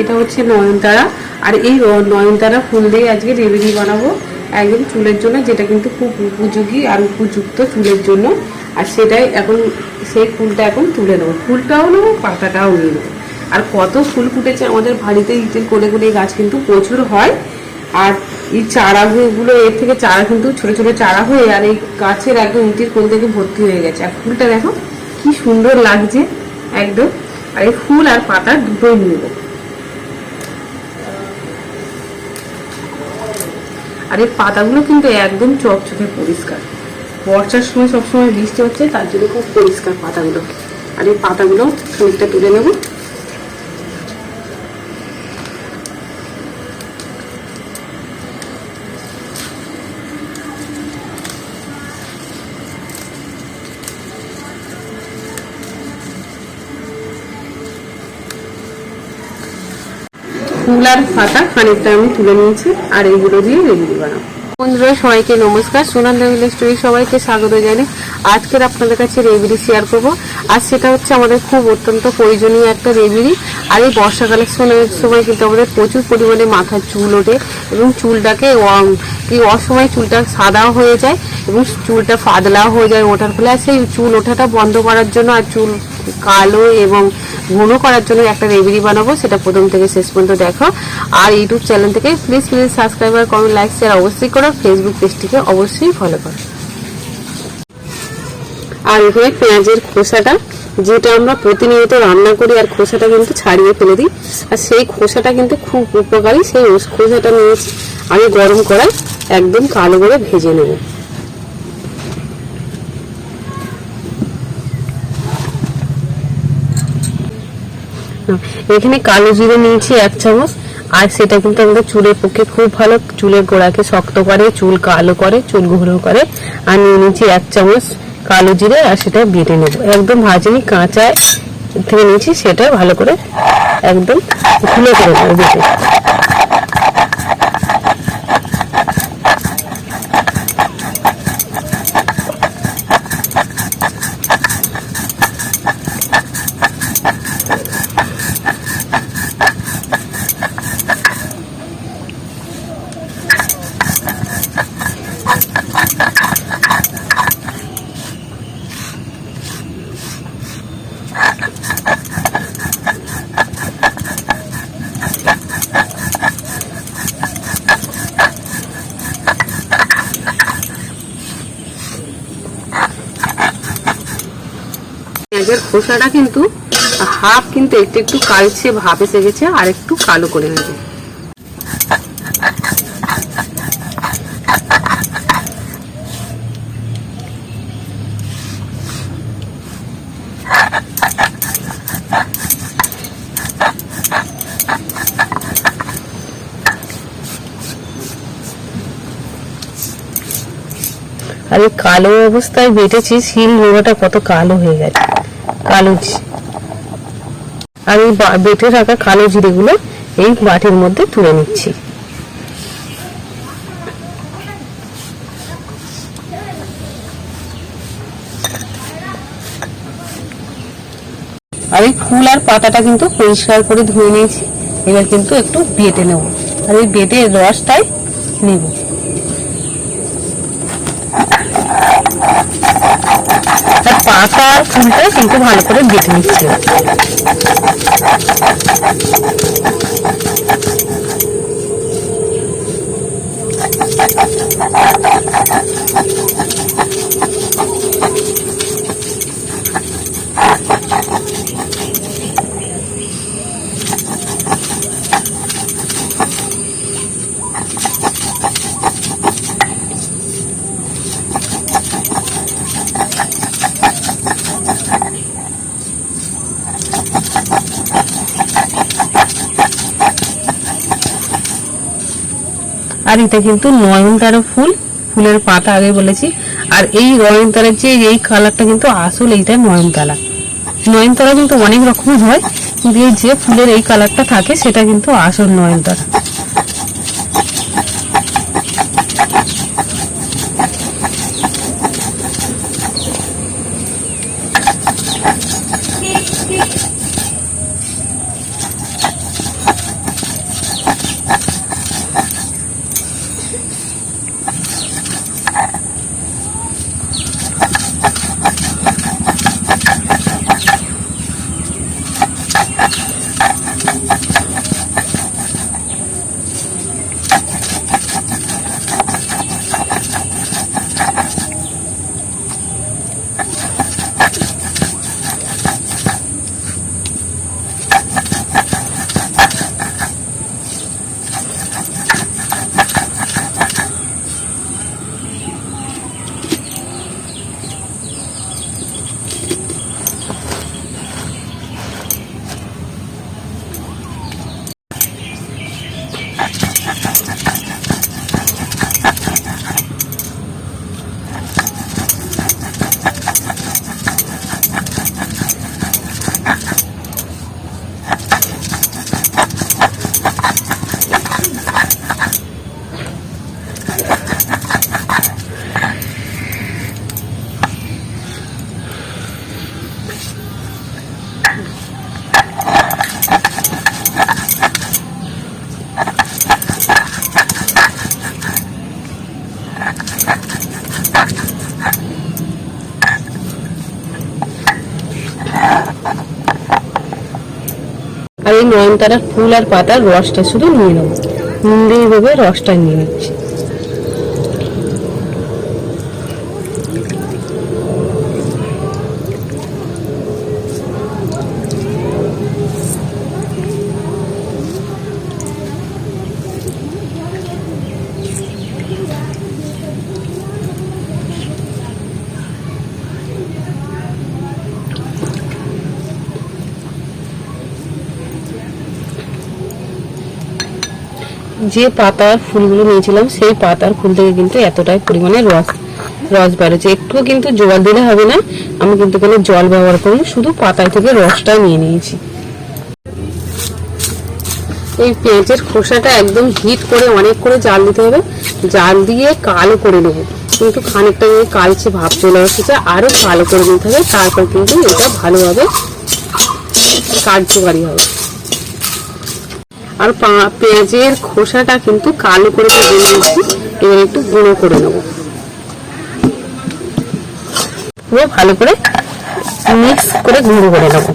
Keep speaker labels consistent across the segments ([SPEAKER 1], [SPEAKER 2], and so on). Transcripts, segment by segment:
[SPEAKER 1] এটা হচ্ছে নয়নতারা। আর এই নয়নতারা ফুল দিয়ে আজকে রেমেডি বানাবো একদম চুলের জন্য, যেটা কিন্তু খুব উপযোগী আর উপযুক্ত চুলের জন্য। আর সেটাই এখন, সেই ফুলটা এখন তুলে নেব। ফুলটাও নেব, পাতাটাও নিয়ে নেব। আর কত ফুল ফুটেছে আমাদের বাড়িতে, ইটের কোলে কোলে গাছ কিন্তু প্রচুর হয়। আর এই চারাগুলো, এর থেকে চারা কিন্তু ছোট ছোট চারা হয়ে, আর এই গাছের একদম ইটের কোল থেকে ভর্তি হয়ে গেছে। আর ফুলটা দেখো, কি সুন্দর লাগছে, একদম। আর এই ফুল আর পাতা দুটোই নিয়ে আর এই পাতাগুলো কিন্তু একদম চকচকে পরিষ্কার। বর্ষার সময় সবসময় বৃষ্টি হচ্ছে, তার জন্য খুব পরিষ্কার পাতাগুলো। আর এই পাতাগুলো খানিকটা তুলে নেব। ফুল আর পাতা খানিকটা আমি তুলে নিয়েছি আর এইগুলো দিয়ে রেগুলি বানাবো। বন্ধুরা, সবাইকে নমস্কার। সোনান্দা ভিলেজ স্টোরি সবাইকে স্বাগত জানাই। আজকের আপনাদের কাছে রেগুলি শেয়ার করব। আর সেটা হচ্ছে আমাদের খুব অত্যন্ত প্রয়োজনীয় একটা রেবিডি আর এই বর্ষাকালের সময় সময় কিন্তু আমাদের প্রচুর পরিমাণে মাথার চুল ওঠে এবং চুলটাকে অসময় চুলটা সাদাও হয়ে যায় এবং চুলটা ফাদলাও হয়ে যায় ওঠার ফলে। সেই চুল ওঠাটা বন্ধ করার জন্য আর চুল কালো এবং ঘন করার জন্য একটা রেমেডি বানাবো, সেটা প্রথম থেকে শেষ পর্যন্ত দেখো। আর ইউটিউব চ্যানেল থেকে please please subscriber comment like share অবশ্যই করো। ফেসবুক পেজটিকে অবশ্যই ফলো করো। আর এখানে পেঁয়াজের খোসাটা, যেটা আমরা প্রতিনিয়ত রান্না করি, আর খোসাটা কিন্তু ছাড়িয়ে ফেলে দিই। আর সেই খোসাটা কিন্তু খুব উপকারী। সেই খোসাটা নিয়েছি আমি গরম করায় একদম কালো করে ভেজে নেব। এখানে কালো জিরে নিয়েছি এক চামচ, আর সেটা কিন্তু আমাদের চুলের পক্ষে খুব ভালো। চুলের গোড়াকে শক্ত করে, চুল কালো করে, চুল ঘুরো করে। আর নিয়ে নিয়েছি এক চামচ কালো জিরে আর সেটা বেটে নেব। একদম ভাজিনি কাঁচায় থেকে নিয়েছি, সেটা ভালো করে একদম খুলে করে নেব বেটে। পেঁয়াজের খোসাটা কিন্তু হাফ কিন্তু একটু একটু কালচে ভাব এসে গেছে আর একটু কালো করে নেবে। আর কালো অবস্থায় বেটেছি শিল নোড়াটা কত কালো হয়ে গেছে। কালো বা- বেটে রাখা কালো জিরেগুলো এই বাটির মধ্যে তুলে নিচ্ছি। আর এই ফুল আর পাতাটা কিন্তু পরিষ্কার করে ধুয়ে নিয়েছি। এবার কিন্তু একটু বেটে নেব। আর এই বেটে রসটাই নেব। পাতা ফুলটা কিন্তু ভালো করে বেটে নিচ্ছে। আর এটা কিন্তু নয়নতারা ফুল, ফুলের পাতা আগে বলেছি। আর এই নয়নতারার যে এই কালারটা কিন্তু আসল এইটা নয়নতারা। নয়নতারা কিন্তু অনেক রকমের হয়, কিন্তু যে ফুলের এই কালারটা থাকে, সেটা কিন্তু আসল নয়নতারা। আর এই নয়নতারার ফুল আর পাতার রসটা শুধু নিয়ে নেব। নুন দিয়ে ভেবে রসটা নিয়ে নিচ্ছি। যে পাতার ফুলগুলো নিয়েছিলাম, সেই পাতার ফুল থেকে কিন্তু এতটাই পরিমাণে রস রস বেরোচ্ছে। একটু কিন্তু জল দিলে হবে না। আমি কিন্তু কোনো জল ব্যবহার করিনি, শুধু পাতায় থেকে রসটা নিয়ে নিয়েছি। এই পেঁয়াজের খোসাটা একদম হিট করে অনেক করে জাল দিতে হবে। জাল দিয়ে কালো করে নেব। কিন্তু খানিকটা কালচে ভাব চলে এসেছে আরও কালো করে নিতে হবে, তারপর কিন্তু এটা ভালোভাবে কার্যকারী হবে। আর পেঁয়াজের খোসাটা কিন্তু কালো করে ভেজে নিয়েছি এবার একটু গুঁড়ো করে নেব। পুরো ভালো করে মিক্স করে গুঁড়ো করে নেব।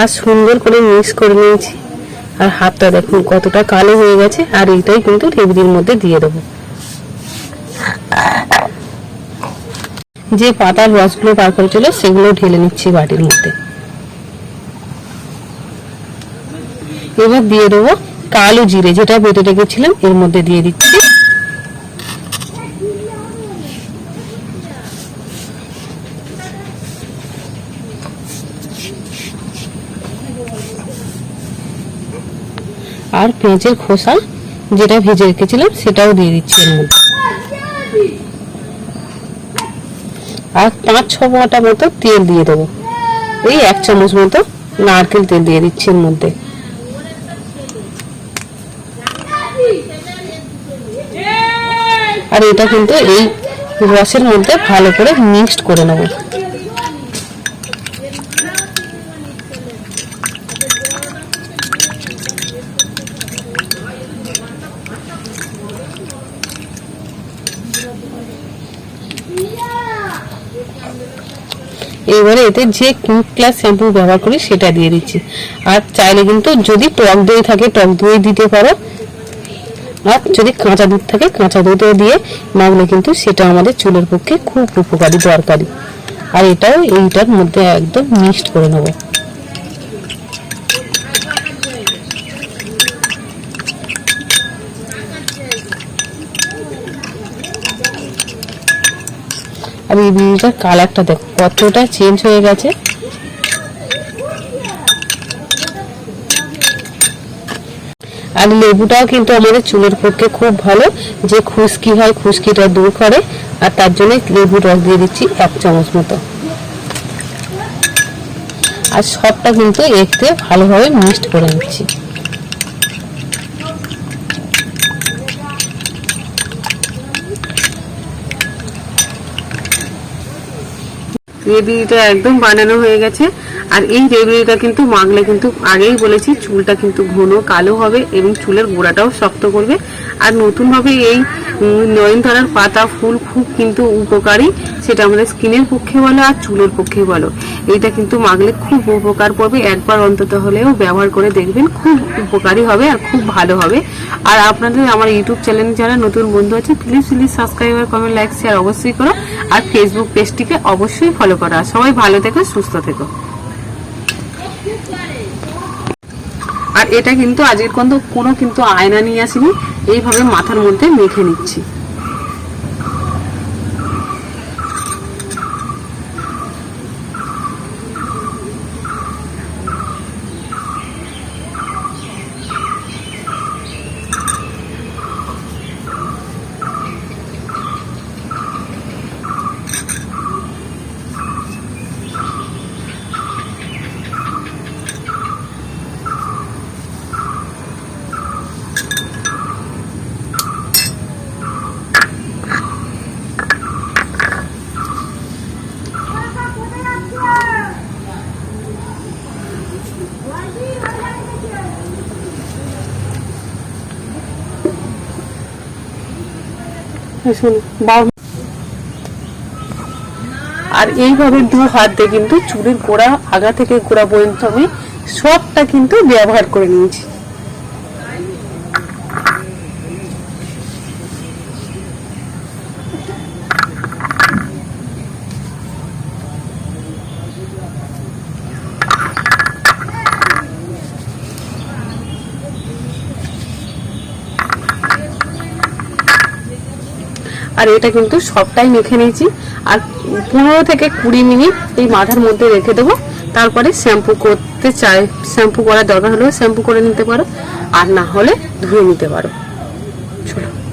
[SPEAKER 1] আর সুন্দর করে মিক্স করে নিয়েছি। আর হাতটা দেখুন কতটা কালো হয়ে গেছে, আর এইটাই কিন্তু রেবড়ির মধ্যে দিয়ে দেবো। যে পাতার রসগুলো বার ছিল সেগুলো ঢেলে নিচ্ছি বাটির মধ্যে। এবার দিয়ে দেবো কালো জিরে, যেটা বেটে রেখেছিলাম, এর মধ্যে দিয়ে দিচ্ছি। আর পেঁয়াজের খোসা যেটা ভেজে রেখেছিলাম, সেটাও দিয়ে দিচ্ছি আর পাঁচ, ছ মোটা মতো তেল দিয়ে দেবো। এই এক চামচ মতো নারকেল তেল দিয়ে দিচ্ছি এর মধ্যে। আর এটা কিন্তু এই রসের মধ্যে ভালো করে মিক্সড করে নেব। এবারে এতে যে কিউট ক্লাস শ্যাম্পু ব্যবহার করি সেটা দিয়ে দিচ্ছি। আর চাইলে কিন্তু যদি টক দই থাকে, টক দই দিতে পারো। আর যদি কাঁচা দুধ থাকে, কাঁচা দুধও দিয়ে মাখলে কিন্তু সেটা আমাদের চুলের পক্ষে খুব উপকারী, দরকারি। আর এটাও এইটার মধ্যে একদম মিক্সড করে নেব। এই কালারটা দেখো কতটা চেঞ্জ হয়ে গেছে। আর লেবুটাও কিন্তু আমাদের চুলের পক্ষে খুব ভালো, যে খুশকি হয় খুশকিটা দূর করে, আর তার জন্য লেবু রস দিয়ে দিচ্ছি এক চামচ মতো। আর সবটা কিন্তু এতে ভালোভাবে মিক্সড করে নিচ্ছি। রেবড়িটা একদম বানানো হয়ে গেছে। আর এই রেবড়িটা কিন্তু মাখলে কিন্তু আগেই বলেছি চুলটা কিন্তু ঘন কালো হবে এবং চুলের গোড়াটাও শক্ত করবে। আর নতুনভাবে এই উম, নয়নতারার পাতা ফুল খুব কিন্তু উপকারী সেটা আমাদের স্কিনের পক্ষে বলো আর চুলের পক্ষে বলো এইটা কিন্তু মাখলে খুব উপকার পাবে একবার অন্তত হলেও ব্যবহার করে দেখবেন খুব উপকারী হবে আর খুব ভালো হবে। আর আপনাদের আমার ইউটিউব চ্যানেলে যারা নতুন বন্ধু আছে please please subscriber comment like share অবশ্যই করো। আর ফেসবুক পেজটিকে অবশ্যই ফলো করো। আর সবাই ভালো থেকো সুস্থ থেকো। আর এটা কিন্তু আজকের কিন্তু কোনো কিন্তু আয়না নিয়ে আসিনি। এইভাবে মাথার মধ্যে মেখে নিচ্ছি। আর এইভাবে দু হাত দিয়ে কিন্তু চুলের গোড়া আগা থেকে গোড়া পর্যন্ত আমি সবটা কিন্তু ব্যবহার করে নিয়েছি। আর এটা কিন্তু সবটাই মেখে নিয়েছি। আর পনেরো থেকে কুড়ি মিনিট এই মাথার মধ্যে রেখে দেবো। তারপরে শ্যাম্পু করতে চাই, শ্যাম্পু করার দরকার হলেও শ্যাম্পু করে নিতে পারো, আর না হলে ধুয়ে নিতে পারো।